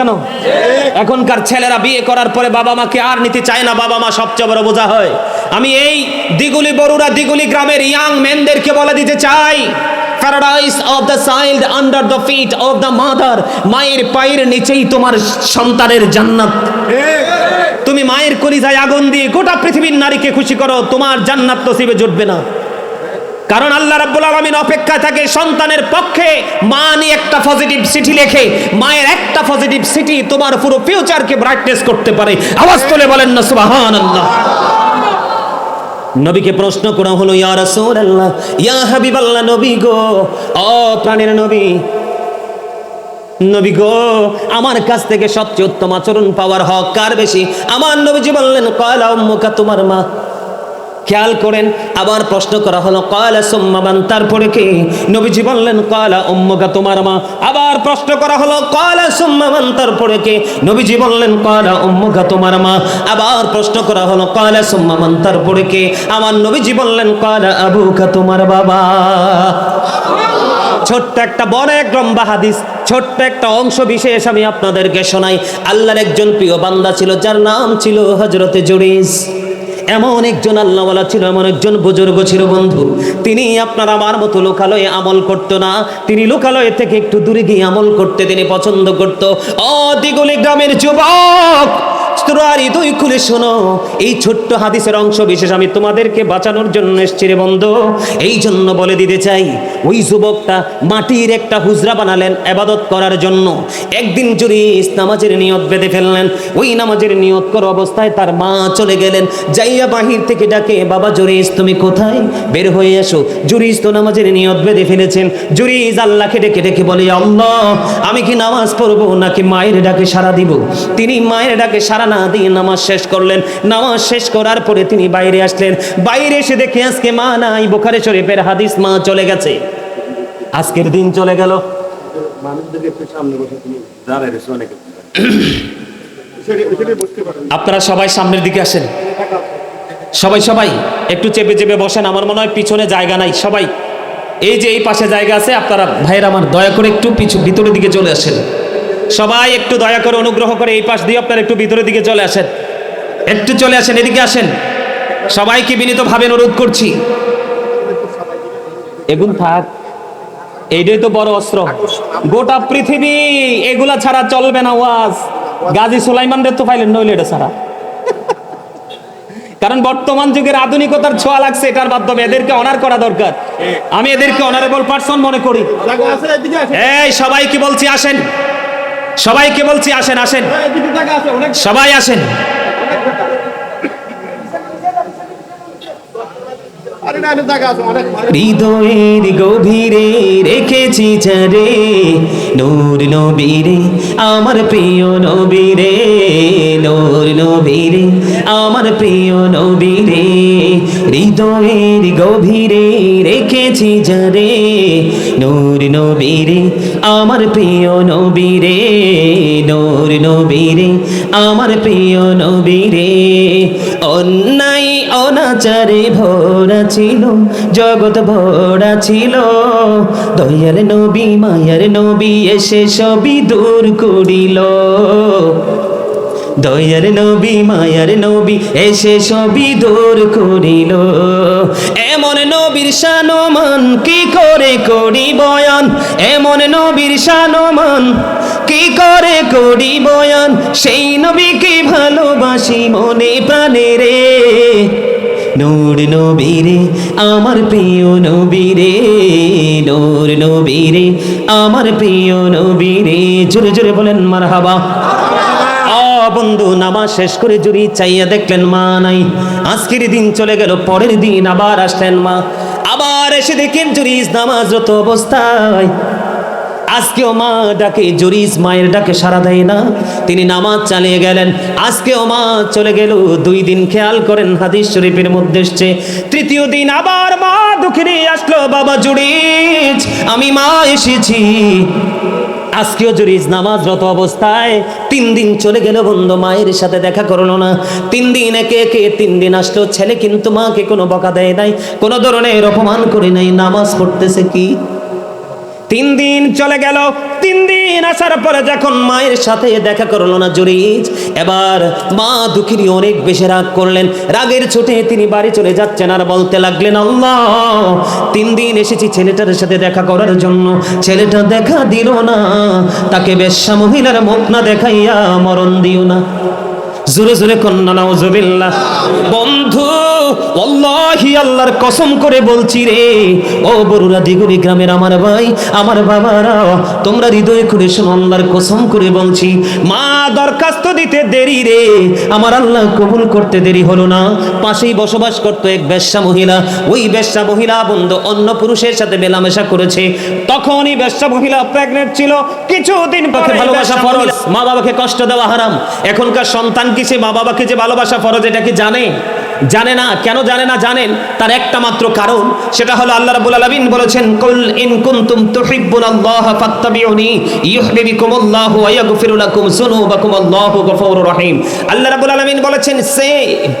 কেন? এখনকার ছেলেরা বিয়ে করার পরে বাবা মাকে আর নিতে চায় না বাবা মা সবচেয়ে বড় বোঝা হয়। আমি এই দিগুলি বড়ুরা দিগুলি গ্রামের ইয়াং মেনদেরকে বলে দিতে চাই। Paradise of the child under the feet of the mother মায়ের পায়ের নিচেই তোমার সন্তানের জান্নাত। তুমি মায়ের কলিজায় আগুন দিয়ে গোটা পৃথিবীর নারীকে খুশি করো তোমার জান্নাত নসিবে জুটবে না। কারণ আল্লাহ রাব্বুল আলামিন অপেক্ষায় থাকে সন্তানের পক্ষে। মা নিয়ে একটা পজিটিভ সিটি লেখে, মায়ের একটা পজিটিভ সিটি তোমার পুরো ফিউচারকে ব্রাইটনেস করতে পারে। আওয়াজ তুলে বলেন না, সুবহানাল্লাহ। নবীকে প্রশ্ন করা হলো, ইয়া রাসূলুল্লাহ, ইয়া হাবিবাল্লাহ, নবী গো, ও প্রাণের নবী নবী গো, আমার কাছ থেকে সবচেয়ে উত্তম আচরণ পাওয়ার হক কার বেশি? আমার নবীজি বললেন, কয়লা উম্মুকা, তোমার মা। খেয়াল করেন, আবার প্রশ্ন করা হলো কয়লা সুম্মাবান তারপরে কে? নবীজি বললেন কয়লা উম্মুকা তোমার মা। আবার প্রশ্ন করা হলো কয়লা সুম্মাবান তারপরে কে? নবীজি বললেন কয়লা উম্মুকা তোমার মা। আবার প্রশ্ন করা হলো কয়লা সুম্মাবান তারপরে কে? আমার নবীজি বললেন কয়লা আবুকা তোমার বাবা। ছোট্ট একটা বড় এক লম্বা হাদিস, ছোট্ট একটা অংশ বিশেষ আমি আপনাদেরকে শোনাই। আল্লাহর একজন প্রিয় বান্দা ছিল, যার নাম ছিল হজরতে জুরিস এমন একজন আল্লাহওয়ালা ছিল, এমন একজন বুজুর্গ ছিল বন্ধু। তিনি আপনার আমার মতো লোকালয়ে আমল করতো না। তিনি লোকালয়ে থেকে একটু দূরে গিয়ে আমল করতে তিনি পছন্দ করতো। অদিগুলি দিগুলি গ্রামের যুবক! তোরা হৃদয় খুলে শোনো। এই ছোট্ট হাদিসের অংশ বিশেষ আমি তোমাদেরকে বাঁচানোর জন্য এই জন্য বলে দিতে চাই, ওই যুবকটা মাটির একটা হুজরা বানালেন আবাদত করার জন্য। একদিন নামাজের নিয়ত বেঁধে ফেললেন। ওই নামাজের নিয়ত করা অবস্থায় তার মা চলে গেলেন। যাইয়া বাহির থেকে ডাকে, বাবা জুরিস তুমি কোথায়? বের হয়ে এসো। জুরিস তো নামাজের নিয়ত বেঁধে ফেলেছেন। জুরিস আল্লাহকে ডেকে ডেকে বলে আমি কি নামাজ পড়ব নাকি মায়ের ডাকে সারা দিব? তিনি মায়ের ডাকে সারা না দিয়ে নামাজ শেষ করলেন। নামাজ শেষ করার পরে তিনি বাইরে আসলেন। বাইরে এসে দেখে আজকে মা নাই, বোখারে শরীফের হাদিস মা চলে গেছে। আজকের দিন চলে গেল। আপনারা সবাই সামনের দিকে আসেন। সবাই সবাই, একটু চেপে চেপে বসেন। আমার মনে হয় পিছনে জায়গা নাই। সবাই, এই যে এই পাশে জায়গা আছে, আপনারা ভাইয়ের আমার দয়া করে একটু পিছু ভিতরের দিকে চলে আসেন। সবাই একটু দয়া করে অনুগ্রহ করে এই পাশ দিয়ে আপনারা একটু ভিতরের দিকে চলে আসেন। একটু চলে আসেন এদিকে আসেন। সবাইকে বিনীতভাবে অনুরোধ করছি। এগুন থাক এইটাই তো বড় অস্ত্র। গোটা পৃথিবী এগুলা ছাড়া চলবে না ওয়াজ। গাজী সুলাইমানদের তো পাইলেন নইলে এটা ছাড়া। কারণ বর্তমান যুগের আধুনিকতার ছোঁয়া লাগছে এটার মাধ্যমে। এদেরকে অনার করা দরকার। আমি এদেরকে অনারেবল পার্সন মনে করি। আছে এই সবাইকে বলছি আসেন। সবাইকে বলছি আসেন আসেন। সবাই আসেন। হৃদয়ের গভীরে রেখেছি ঝরে নূর নবীরে, আমার প্রিয় নবীরে, নূর নবীরে, আমার প্রিয় নবীরে, হৃদয়ের গভীরে রেখেছি ঝরে নূর নবীরে, আমার প্রিয় নবীরে, নূর নবীরে, আমার প্রিয় নবীরে, অন্যায় অনাচারে ভরা ছিল জগৎ ভরা ছিল। দয়ার নবী মায়ার নবী এসে সবই দূর করিল। দয়ার নবী, মায়ার নবী এসে সবই দূর করিল। এমন নবীর শানমান কি করে করি বয়ান এমন নবীর শানমান কি করে করি বয়ান সেই নবীকে ভালোবাসি মনে প্রাণে রে। নূর নবীরে, আমার প্রিয় নবীরে। নূর নবীরে, আমার প্রিয় নবীরে। জোরে জোরে বলেন, মারহাবা। বন্ধু, নামাজ শেষ করে জুড়ি চাইয়া দেখলেন মা নাই। আজকের দিন চলে গেল, পরের দিন আবার আসলেন মা। আবার এসে দেখেন জুরিস নামাজরত অবস্থায়। আজকেও মা ডাকে জুরিস মায়ের ডাকে সারা দেয় না। তিনি নামাজ চালিয়ে গেলেন। আজকেও মা চলে গেল, দুই দিন খেয়াল করেন হাদিস শরীফের মধ্যে এসছে। তৃতীয় দিন আবার মা দুঃখিনী আসলো, বাবা জুরিস আমি মা এসেছি। আজকেও নামাজ নামাজরত অবস্থায় তিন দিন চলে গেল, বন্ধু মায়ের সাথে দেখা করল না। তিন দিন একে একে তিন দিন আসলো, ছেলে কিন্তু মাকে কোনো বকা দেয় নাই, কোনো ধরনের অপমান করে নাই, নামাজ পড়তেছে কি? তিন দিন চলে গেল। তিন দিন আসার পরে যখন মায়ের সাথে দেখা করল না জুরিজ, এবার মা দুঃখিনী অনেক বেশি রাগ করলেন। রাগের ছোটে তিনি বাড়ি চলে যাচ্ছেন আর বলতে লাগলেন, আল্লাহ, তিন দিন এসেছি ছেলেটার সাথে দেখা করার জন্য। ছেলেটা দেখা দিল না। তাকে বেশ্যা মহিলার মুখ না দেখাইয়া মরণ দিও না। জোরে জোরে কন্যা, নাউজুবিল্লাহ। বন্ধু ওয়াল্লাহি আল্লাহর কসম করে বলছি রে। ও বরুরা দিগুড়ি গ্রামের আমার ভাই আমার বাবারা তোমরা হৃদয় শোনো আল্লাহর কসম করে বলছি। মা দরখাস্ত দিতে দেরি রে। আমার আল্লাহ কবুল করতে দেরি হলো না। পাশেই বসবাস করতো এক বেশ্যা মহিলা। ওই বেশ্যা মহিলা বন্ধু অন্য পুরুষের সাথে মেলামেশা করেছে। তখনই বেশ্যা মহিলা প্রেগনেন্ট ছিল। কিছুদিন ভালোবাসা ফরজ। মা বাবাকে কষ্ট দেওয়া হারাম। এখনকার সন্তান কি সে মা বাবাকে যে ভালোবাসা ফরজ এটা কি জানে? জানে না, কেন জানে না জানেন? তার একটা মাত্র কারণ, সেটা হলো আল্লাহ রাব্বুল আলামিন বলেছেন, কুল ইন কুনতুম তুহিব্বুনাল্লাহ ফাত্তাবিউনি ইউহিব্বুকুমুল্লাহু ওয়া ইয়াগফিরু লাকুম যুনুবাকুম, আল্লাহু গফুরুর রহিম। আল্লাহ রাব্বুল আলামিন বলেছেন, সে,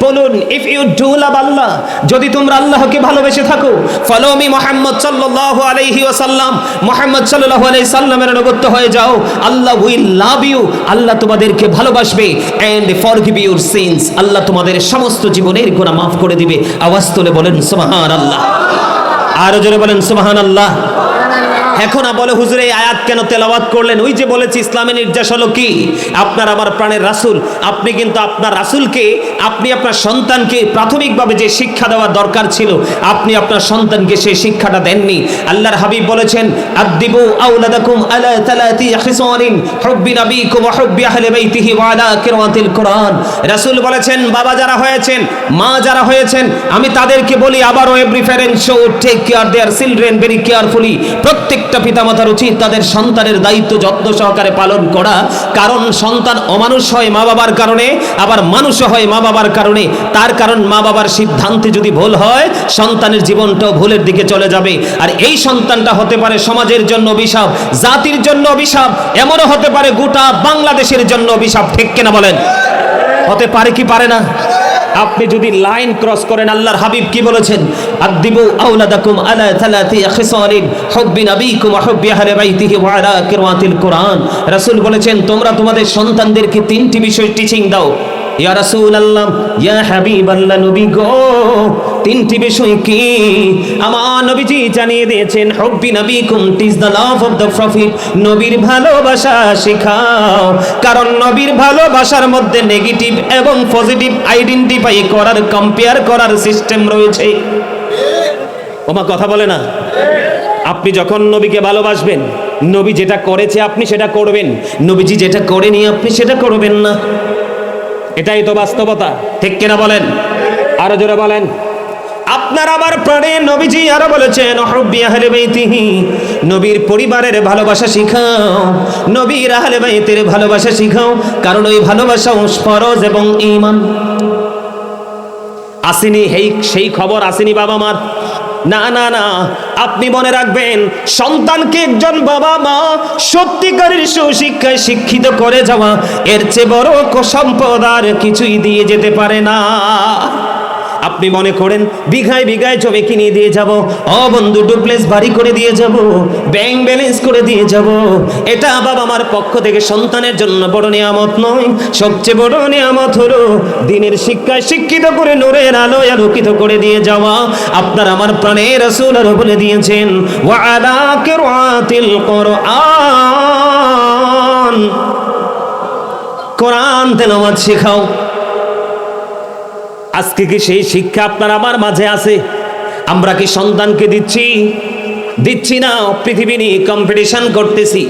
বলুন if you do love Allah, যদি তোমরা আল্লাহকে ভালোবেসে থাকো ফলো মি মুহাম্মদ সাল্লাল্লাহু আলাইহি ওয়াসাল্লাম, মুহাম্মদ সাল্লাল্লাহু আলাইহি সাল্লামের অনুগত হয়ে যাও, আল্লাহ উইল লাভ ইউ আল্লাহ তোমাদেরকে ভালোবাসবে এন্ড ফরগিভ ইউর সিনস আল্লাহ তোমাদের সমস্ত জীবনের গুনাহ মাফ করে দিবে। আওয়াজ তুলে বলেন সুবহানাল্লাহ। আরও জোরে বলেন সুবহানাল্লাহ। এখন বলে, হুজুর, এই আয়াত কেন তেলাওয়াত করলেন? ওই যে বলেছি, ইসলামের নির্দেশ হলো কি? আপনার আমার প্রাণের রাসূল। আপনি কিন্তু আপনার রাসূলকে, আপনি আপনার সন্তানকে প্রাথমিকভাবে যে শিক্ষা দেওয়া দরকার ছিল, আপনি আপনার সন্তানকে সেই শিক্ষাটা দেননি। আল্লাহর হাবিব বলেছেন আদিবু আওলাদাকুম আলা তালাতি খিসারিন হুব্বি নবীকুম ওয়া হুব্বি বাইতিহি ওয়া আলা কিরাতিল কোরআন। রাসূল বলেছেন, বাবা যারা হয়েছেন, মা যারা হয়েছেন, আমি তাদেরকে বলি, আবারও every parent should take care their children very carefully প্রত্যেকটা পিতামাতার উচিত তাদের সন্তানের দায়িত্ব যত্ন সহকারে পালন করা। কারণ সন্তান অমানুষ হয় মা বাবার কারণে, আবার মানুষ হয় মা বাবার কারণে। তার কারণ মা বাবার সিদ্ধান্তে যদি ভুল হয়, সন্তানের জীবনটাও ভুলের দিকে চলে যাবে। আর এই সন্তানটা হতে পারে সমাজের জন্য অভিশাপ, জাতির জন্য অভিশাপ, এমনও হতে পারে গোটা বাংলাদেশের জন্য অভিশাপ, ঠিক কিনা বলেন? হতে পারে কি পারে না? আপনি যদি লাইন ক্রস করেন, আল্লাহর হাবিব কি বলেছেন? আদিবু আওলাদাকুম আলা থালাতি খিসালিন হুববি নবীকুম ওয়া হুববি আহলি বাইতিহি ওয়া আলা কিরাতিল কুরআন। রাসূল বলেছেন, তোমরা তোমাদের সন্তানদেরকে তিনটি বিষয় টিচিং দাও। ইয়া রাসূলুল্লাহ, ইয়া হাবিবাল্লাহ নবী গো, তিনটি বিষয় কি? আমার নবীজি জানিয়ে দিয়েছেন, হুব্বি নবীকুম teach the love of the prophet. নবীর ভালোবাসা শেখাও, কারণ নবীর ভালোবাসার মধ্যে নেগেটিভ এবং পজিটিভ আইডেন্টিফাই করার, কম্পেয়ার করার সিস্টেম রয়েছে। ওমা, কথা বলে না? আপনি যখন নবীকে ভালোবাসবেন, নবী যেটা করেছে আপনি সেটা করবেন, নবীজি যেটা করেনি আপনি সেটা করবেন না। এটাই তো বাস্তবতা। ঠিক কিনা বলেন? আরও জোরে বলেন। আপনার আমার প্রাণে নবীজি আরও বলেছেন আহলে বাইতিহি, নবীর পরিবারের ভালোবাসা শিখাও। নবীর আহলে বাইতের ভালোবাসা শিখাও, কারণ ওই ভালোবাসা ফরজ এবং ঈমান। আসেনি এই সেই খবর আসেনি বাবা মার। না না না, আপনি মনে রাখবেন, সন্তানকে একজন বাবা মা সত্যিকারের সুশিক্ষায় শিক্ষিত করে যাওয়া, এর চেয়ে বড় সম্পদ আর কিছুই দিয়ে যেতে পারে না। আপনি মনে করেন, বিঘায় বিঘায় জমি কিনে দিয়ে যাব। ও বন্ধু ডুপ্লেস বাড়ি করে দিয়ে যাব ব্যাংক ব্যালেন্স করে দিয়ে যাব। এটা বাবা আমার পক্ষ থেকে সন্তানের জন্য বড় নিয়ামত নয়। সবচেয়ে বড় নিয়ামত হলো, দিনের শিক্ষায় শিক্ষিত করে নূরের আলোয় আলোকিত করে দিয়ে যাওয়া। আপনার আমার প্রাণের রাসূল আরও বলে দিয়েছেন ওয়া আলা কিরাতিল কোরআন। কোরআন তেলাওয়াত শেখাও। আজকে কি সেই শিক্ষা আপনার আমার মাঝে আছে? আমরা কি সন্তানকে দিচ্ছি? দিচ্ছি না পৃথিবী নিয়ে কম্পিটিশন করতেছি।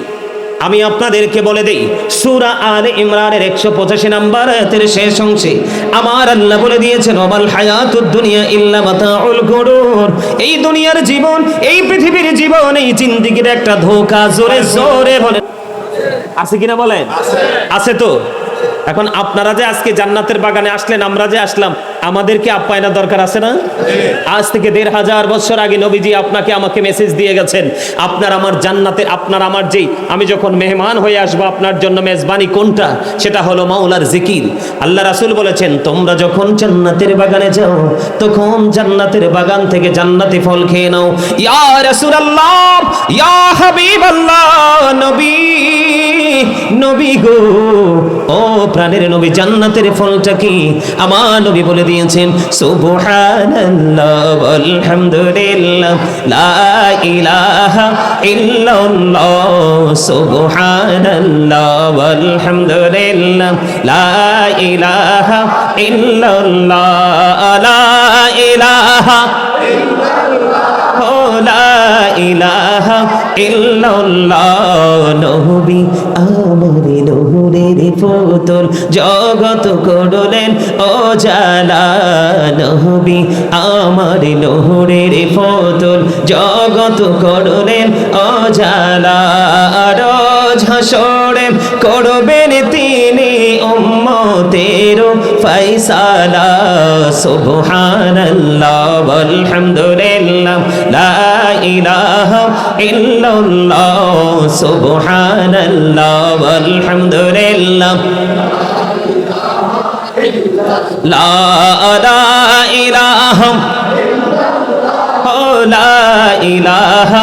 আমি আপনাদেরকে বলে দেই সুরা আর ইমরানের একশো পঁচাশি নাম্বার আয়াতের শেষ অংশে আমার আল্লাহ বলে দিয়েছেন অমাল হায়াতুদ দুনিয়া ইল্লা মাতাউল গুরুর। এই দুনিয়ার জীবন এই পৃথিবীর জীবন এই জিন্দিগির একটা ধোকা জোরে জোরে বলে আছে কিনা বলেন? আছে তো? এখন আপনারা যে আজকে জান্নাতের বাগানে আসলেন আমরা যে আসলাম আমাদেরকে আপ্যায়নের দরকার আছে না? আজ থেকে দেড় হাজার বছর আগে নবীজি আপনাকে আমাকে মেসেজ দিয়ে গেছেন, আপনার আমার জান্নাতে, আপনার আমার যেই, আমি যখন মেহমান হয়ে আসব, আপনার জন্য মেজবানি কোনটা? সেটা হলো মাওলার জিকির। আল্লাহ রাসূল বলেছেন, তোমরা যখন জান্নাতের বাগানে যাও, তখন জান্নাতের বাগান থেকে জান্নাতি ফল খেয়ে নাও। ইয়া রাসূলুল্লাহ, ইয়া হাবিবাল্লাহ, নবী। নবী গো। ও প্রাণের নবী, জান্নাতের ফলটা কি? আমার নবী বলে দিয়েছেন, সুবহানাল্লাহ, আলহামদুলিল্লাহ, লা ইলাহা ইল্লাল্লাহ, সুবহানাল্লাহ, আলহামদুলিল্লাহ, লা ইলাহা ইল্লাল্লাহ, লা ইলাহা লা ইলাহা ইল্লাল্লাহ, নবী আমার নূরের পুতুল জগত করলেন ও জালা নবী আমার নূরের পুতুল জগত করলেন ও জালা রোজ হাসরে করবেন তিনি উম্মতের ফয়সালা। সুবহানাল্লাহ আলহামদুলিল্লাহ লা ইলাহা ইল্লাল্লাহ সুবহানাল্লাহ আলহামদুলিল্লাহ। লা ইলাহা ও লা ইলাহা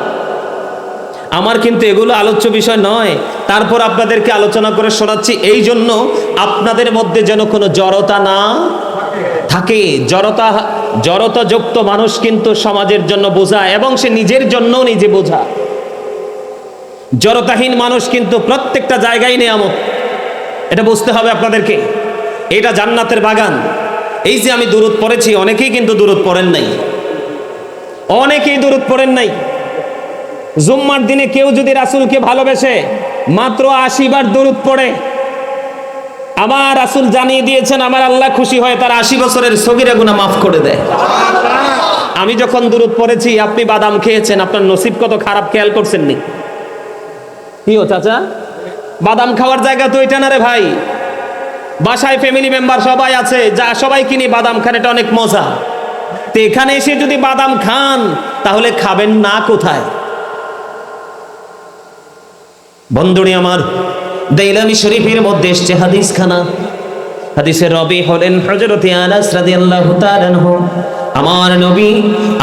আমার কিন্তু এগুলো আলোচ্য বিষয় নয়। তারপর আপনাদেরকে আলোচনা করে শোনাচ্ছি এই জন্য আপনাদের মধ্যে যেন কোনো জড়তা না থাকে। জড়তা, জড়তাযুক্ত মানুষ কিন্তু সমাজের জন্য বোঝা এবং সে নিজের জন্যও নিজে বোঝা। জড়তাহীন মানুষ কিন্তু প্রত্যেকটা জায়গায় নেয়ামত। এটা বুঝতে হবে আপনাদেরকে। এটা জান্নাতের বাগান। এই যে আমি দূরত পড়েছি, অনেকেই কিন্তু দূরত পড়েন নাই। অনেকেই দূরত পড়েন নাই। জুম্মার দিনে কেউ যদি রাসূলকে ভালোবেসে মাত্র আশি বার দরুদ পড়ে আমার রাসূল জানিয়ে দিয়েছেন, আমার আল্লাহ খুশি হয়, তার আশি বছরের সগিরা গুনাহ মাফ করে দেয়। আমি যখন দূরত পড়েছি, আপনি বাদাম খেয়েছেন, আপনার নসিব কত খারাপ খেয়াল করছেন নি কি ও চাচা? বাদাম খাওয়ার জায়গা তো এটা না রে ভাই। বাসায় ফ্যামিলি মেম্বার সবাই আছে, যা সবাই কিনি, বাদাম খান, এটা অনেক মজা। তো এখানে এসে যদি বাদাম খান, তাহলে খাবেন না কোথায়? বন্ধুনি আমার দেইলানি শরীফের মধ্যে এসছে হাদিস খানা হাদিসের রবি হলেন হজরত আনাস রাদিয়াল্লাহু তাআলা আমার নবী,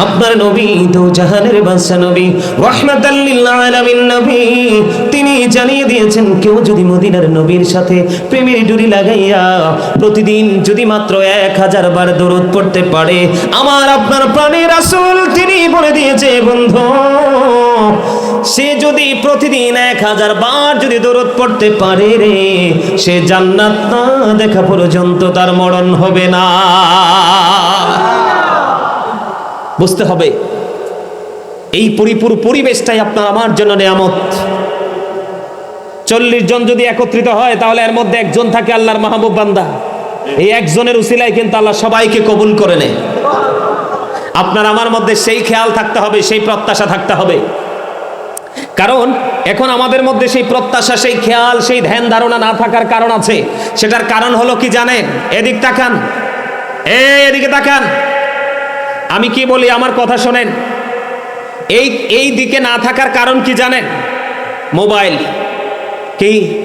আপনার নবী দু জাহানের বাদশা নবী, রাহমাতাল লিল আলামিন নবী। তিনি জানিয়ে দিয়েছেন, কেউ যদি মদিনার নবীর সাথে প্রেমের ডুরি লাগাইয়া প্রতিদিন যদি মাত্র এক হাজার বার দরুদ পড়তে পারে, আমার আপনার প্রাণের রাসূল তিনি বলে দিয়েছে, বন্ধু। সে যদি প্রতিদিন এক হাজার বার যদি দরদ পড়তে পারে রে, সে জান্নাত না দেখা পর্যন্ত তার মরণ হবে না। বুঝতে হবে, এই পরিপুর পরিবেশটাই আপনার আমার জন্য নেয়ামত। চল্লিশ জন যদি একত্রিত হয়, তাহলে এর মধ্যে একজন থাকে আল্লাহর মাহবুব বান্দা। এই একজনের উসিলায় কিন্তু আল্লাহ সবাইকে কবুল করে নেয়। আপনার আমার মধ্যে সেই খেয়াল থাকতে হবে, সেই প্রত্যাশা থাকতে হবে। কারণ এখন আমাদের মধ্যে সেই প্রত্যাশা, সেই খেয়াল, সেই ধ্যান ধারণা না থাকার কারণ আছে। সেটার কারণ হলো কি জানেন? এদিক তাকান। এ এদিকে তাকান। আমি কি বলি, আমার কথা শোনেন। এই এই দিকে না থাকার কারণ কি জানেন? মোবাইল। কি?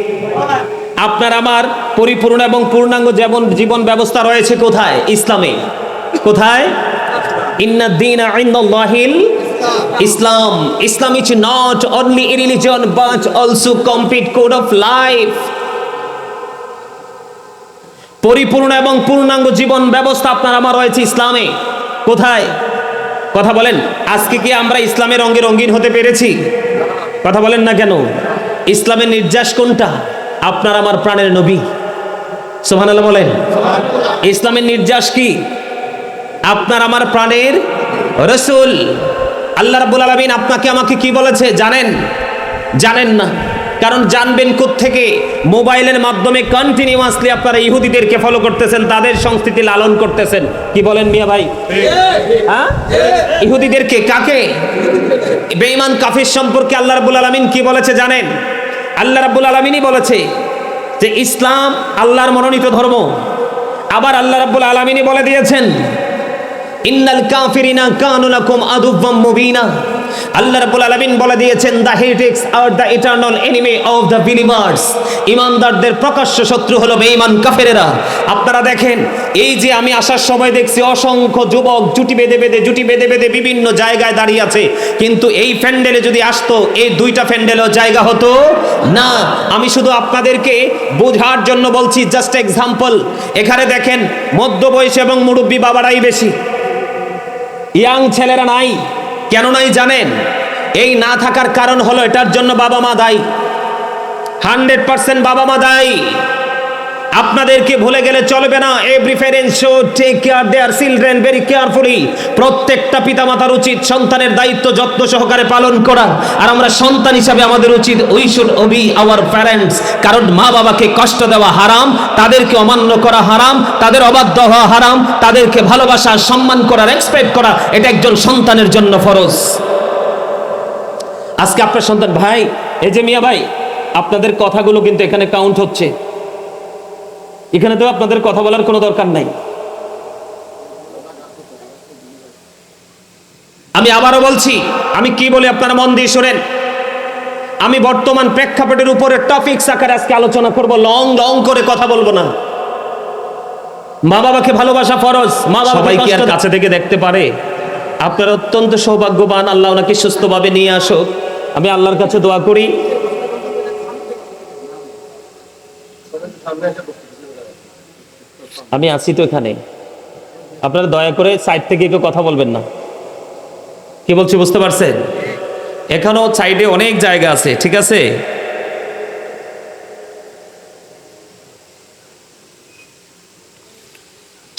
আপনার আমার পরিপূর্ণ এবং পূর্ণাঙ্গ যেমন জীবন ব্যবস্থা রয়েছে কোথায়? ইসলামে। কোথায়? ইন্নাদ্দিন ইন্দাল্লাহিল ইসলাম Islam is not only a religion but also complete code of life পরিপূর্ণ এবং পূর্ণাঙ্গ জীবন ব্যবস্থা আপনার আমার রয়েছে ইসলামে। কোথায়? কথা বলেন, আজকে কি আমরা ইসলামের রঙে রঙিন হতে পেরেছি? কথা বলেন না কেন? ইসলামের নির্যাস কোনটা? আপনার আমার প্রাণের নবী। সোহানাল্লাহ বলেন। ইসলামের নির্যাস কি? আপনার আমার প্রাণের রসুল। আল্লাহ রাব্বুল আলামিন আপনাকে আমাকে কি বলেছে জানেন? জানেন না। কারণ জানবেন থেকে মোবাইলের মাধ্যমে কন্টিনিউয়াসলি আপনারা ইহুদিদেরকে ফলো করতেছেন, তাদের সংস্কৃতি লালন করতেছেন। কি বলেন মিয়া ভাই? হ্যাঁ? ইহুদিদেরকে কাকে? বেঈমান, কাফির সম্পর্কে আল্লাহ রাব্বুল আলামিন কি বলেছে জানেন? আল্লাহ রাব্বুল আলামিনই বলেছে যে ইসলাম আল্লাহর মনোনীত ধর্ম। আবার আল্লাহ রাব্বুল আলামিনই বলে দিয়েছেন ইন্নাল কাফিরিনা কানু লাকুম আদুওয়াম মুবিনা। আল্লাহ রাব্বুল আলামিন বলে দিয়েছেন the heretics R the eternal enemy of the believers ইমানদারদের প্রকাশ্য শত্রু হলো বেঈমান কাফেরেরা। আপনারা দেখেন, এই যে আমি আসার সময় দেখছি, অসংখ্য যুবক জুটি বেঁধে বেঁধে, জুটি বেঁধে বেঁধে বিভিন্ন জায়গায় দাঁড়িয়ে আছে। কিন্তু এই প্যান্ডেলে যদি আসতো, এই দুইটা প্যান্ডেলও জায়গা হতো না। আমি শুধু আপনাদেরকে বোঝার জন্য বলছি জাস্ট এক্সাম্পল এখানে দেখেন মধ্য বয়স এবং মুরব্বী বাবারাই বেশি। ইয়াং ছেলেরা নাই। কেন নাই জানেন? এই না থাকার কারণ হলো এটার জন্য বাবা মা দায়ী। হান্ড্রেড পার্সেন্ট বাবা মা দায়ী। আপনাদেরকে ভুলে গেলে চলবে না। Every parent should take care their children very carefully প্রত্যেকটা পিতামাতার উচিত সন্তানের দায়িত্ব যত্ন সহকারে পালন করা। আর আমরা সন্তান হিসাবে আমাদের উচিত we should obey our parents কারণ মা বাবাকে কষ্ট দেওয়া হারাম, তাদেরকে অমান্য করা হারাম, তাদের অবাধ্য হওয়া হারাম, তাদেরকে ভালোবাসা, সম্মান করা রেসপেক্ট করা, এটা একজন সন্তানের জন্য ফরজ। আজকে আপনার সন্তান, ভাই, এই যে মিয়া ভাই, আপনাদের কথাগুলো কিন্তু এখানে কাউন্ট হচ্ছে। এখানে তো আপনাদের কথা বলার কোনো দরকার নাই। আমি আবারও বলছি আমি কি বলি আপনারা মন দিয়ে শোনেন। আমি বর্তমান প্রেক্ষাপটের উপরে টপিকস আকারে আজকে আলোচনা করব লং লং করে কথা বলব না। মা বাবাকে ভালোবাসা ফরজ মা বাবা সবাই কি আর কাছে থেকে দেখতে পারে? আপনারা অত্যন্ত সৌভাগ্যবান আল্লাহ ওনাকে সুস্থভাবে নিয়ে আসুক। আমি আল্লাহর কাছে দোয়া করি। সামনে আমি আছি তো এখানে। আপনারা দয়া করে সাইড থেকে কেউ কথা বলবেন না। কি বলছি বুঝতে পারছেন? এখানেও সাইডে অনেক জায়গা আছে, ঠিক আছে?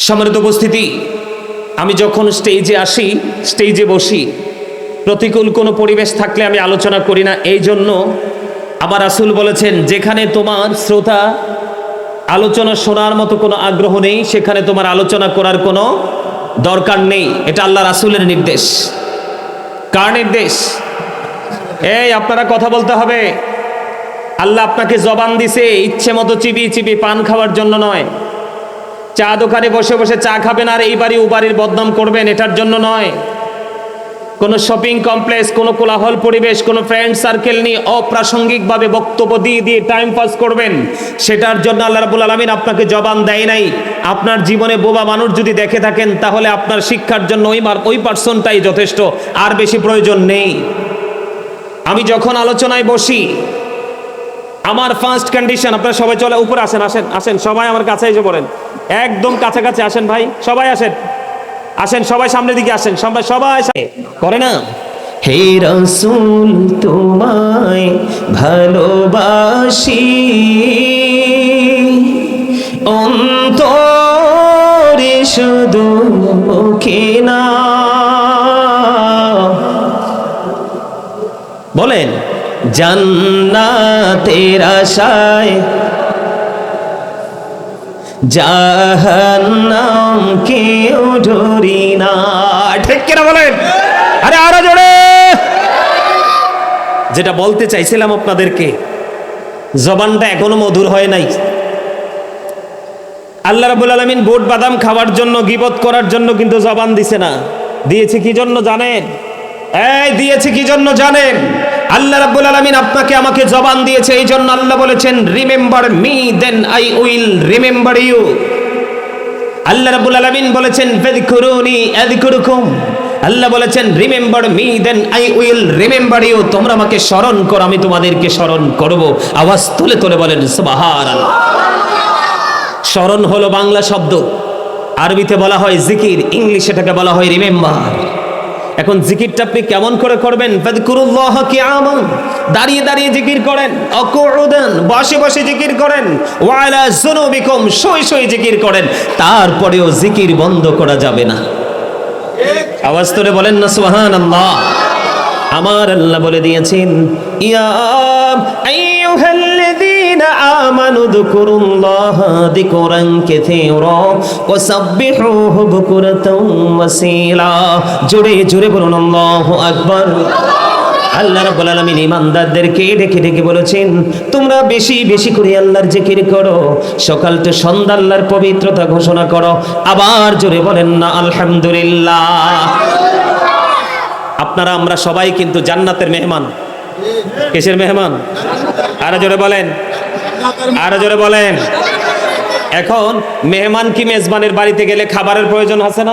সম্মানিত উপস্থিতি, আমি যখন স্টেজে আসি স্টেজে বসি, প্রতিকূল কোনো পরিবেশ থাকলে আমি আলোচনা করি না এই জন্য আমার আসুল বলেছেন, যেখানে তোমার শ্রোতা আলোচনা শোনার মতো কোনো আগ্রহ নেই, সেখানে তোমার আলোচনা করার কোনো দরকার নেই। এটা আল্লাহ রাসুলের নির্দেশ। কার নির্দেশ? এই, আপনারা কথা বলতে হবে। আল্লাহ আপনাকে জবান দিছে, ইচ্ছে মতো চিবি চিবি পান খাওয়ার জন্য নয়। চা দোকানে বসে বসে চা খাবেন আর এই বাড়ি ও বাড়ির বদনাম করবেন, এটার জন্য নয়। কোনো শপিং কমপ্লেক্স কোনো কোলাহল পরিবেশ, কোনো ফ্রেন্ড সার্কেল নিয়ে অপ্রাসঙ্গিকভাবে বক্তব্য দিয়ে দিয়ে টাইম পাস করবেন। সেটার জন্য আল্লাহ রাবুল আলমিন আপনাকে জবান দেয় নাই। আপনার জীবনে বোবা মানুষ যদি দেখে থাকেন, তাহলে আপনার শিক্ষার জন্য ওই ওই পার্সনটাই যথেষ্ট, আর বেশি প্রয়োজন নেই। আমি যখন আলোচনায় বসি, আমার ফার্স্ট কন্ডিশন আপনারা সবাই চলে, উপরে আসেন আসেন আসেন, সবাই আমার কাছে এসে পড়েন। একদম কাছাকাছি আসেন ভাই, সবাই আসেন। আসেন, সবাই সামনের দিকে আসেন, সবাই সবাই করে না? হে রসুল, তোমায় ভালোবাসি। অন্তরে শুধু মুখে না। বলেন, জান্নাতের আশায় জাহান্নাম কেউ ডরি না। ঠিক কিনা বলেন? আরে আরও জোরে। যেটা বলতে চাইছিলাম আপনাদেরকে, জবানটা এখনও মধুর হয় নাই। আল্লাহ রাবুল আলমিন বোট বাদাম খাওয়ার জন্য, গিবত করার জন্য কিন্তু জবান দিছে না। দিয়েছে কি জন্য জানেন? এই, দিয়েছে কি জন্য জানেন? আল্লাহ রাব্বুল আলামিন আপনাকে আমাকে জবান দিয়েছে এই জন্য আল্লাহ বলেছেন remember me then I will remember you আল্লাহ রাব্বুল আলামিন বলেছেন ফাযকুরুনি আযকুরুকুম। আল্লাহ বলেছেন remember me then I will remember you তোমরা আমাকে স্মরণ করো, আমি তোমাদেরকে স্মরণ করব। আওয়াজ তুলে তুলে বলেন, সুবহানাল্লাহ। স্মরণ হলো বাংলা শব্দ। আরবিতে বলা হয় জিকির, ইংলিশে এটাকে বলা হয় রিমেম্বার। এখন জিকিরটা আপনি কেমন করে করবেন? দাঁড়িয়ে দাঁড়িয়ে জিকির করেন। অকুউদান, বসে বসে জিকির করেন। ওয়ালা জুনুবিকুম শুয়ে শুয়ে জিকির করেন। তারপরেও জিকির বন্ধ করা যাবে না। আওয়াজ তোরে বলেন না সুহান আল্লাহ আমার আল্লাহ বলে দিয়েছেন, ইয়া যকুরুল্লাহা যিকরান কাসীরা ওয়া সাব্বিহুহু বুকরাতাও ওয়াসীলা। জোরে জোরে বলুন, আল্লাহু আকবার। আল্লাহ রাব্বুল আলামিন ইমানদারদেরকে ডেকে ডেকে বলেছেন, তোমরা বেশি বেশি করে আল্লাহর জিকির করো। সকাল তো সন্ধ্যা আল্লাহর পবিত্রতা ঘোষণা করো। আবার জোরে বলেন না, আলহামদুলিল্লাহ। আপনারা, আমরা সবাই কিন্তু জান্নাতের মেহমান। কিসের মেহমান? আরও জোরে বলেন। আরও জোরে বলেন। এখন মেহমান কি মেজবানের বাড়িতে গেলে খাবারের প্রয়োজন আছে না?